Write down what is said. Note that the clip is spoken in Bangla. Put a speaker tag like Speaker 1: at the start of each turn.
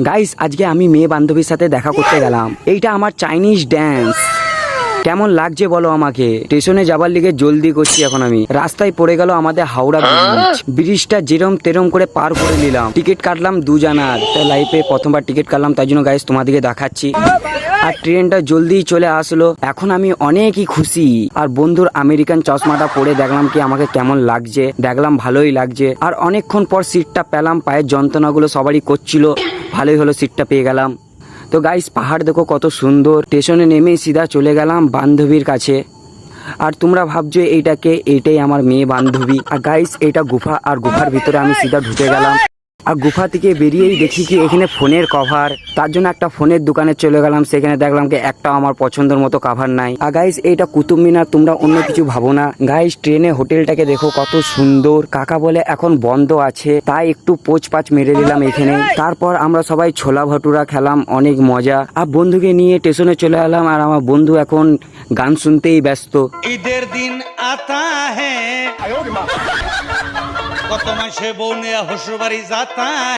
Speaker 1: গাইস আজকে আমি মেয়ে বান্ধবীর সাথে দেখা করতে গেলাম। এইটা আমার চাইনিজ ড্যান্স কেমন লাগছে বলো আমাকে? স্টেশনে যাবার লিগে জলদি করছি এখন আমি। রাস্তায় পড়ে গেল আমাদের হাওড়া ব্রিজ ব্রিজটা যেরম তেরম করে পার করে নিলাম। টিকিট কাটলাম দুজানার। তাই লাইফে প্রথমবার টিকিট কাটলাম তাই জন্য গাইস তোমাদেরকে দেখাচ্ছি। আর ট্রেনটা জলদি চলে আসলো। এখন আমি অনেকই খুশি। আর বন্ধুর আমেরিকান চশমাটা পরে দেখলাম কি আমাকে কেমন লাগছে। দেখলাম ভালোই লাগছে। আর অনেকক্ষণ পর সিটটা পেলাম পায়ের যন্ত্রণাগুলো সবারই করছিল। ভালোই হলো সিটটা পেয়ে গেলাম। তো গাইস পাহাড় দেখো কত সুন্দর। স্টেশনে নেমেই সিধা চলে গেলাম বান্ধবীর কাছে। আর তোমরা ভাবছ এইটাকে, এইটাই আমার মেয়ে বান্ধবী। আর গাইস এটা গুফা, আর গুফার ভিতরে আমি সিধা ঢুকে গেলাম। আর গুফা থেকে বেরিয়েই দেখি কি এখানে ফোনের কভার তার জন্য একটা ফোনের দোকানে চলে গেলাম সেখানে দেখলাম কি একটা আমার পছন্দের মতো কভার নাই। আর গাইস এইটা কুতুব মিনার তোমরা অন্য কিছু ভাবো না। গাইস ট্রেনে হোটেলটাকে দেখো কত সুন্দর। কাকা বলে এখন বন্ধ আছে তাই একটু পোচ পাচ মেরে দিলাম এখানে। তারপর আমরা সবাই ছোলা ভাটুরা খেলাম অনেক মজা। আর বন্ধুকে নিয়ে স্টেশনে চলে এলাম আর আমার বন্ধু এখন গান শুনতেই ব্যস্ত।
Speaker 2: ঈদের দিন আতা হ্যাঁ কত মাসে বউ নেয়া হসুর বাড়ি যাতা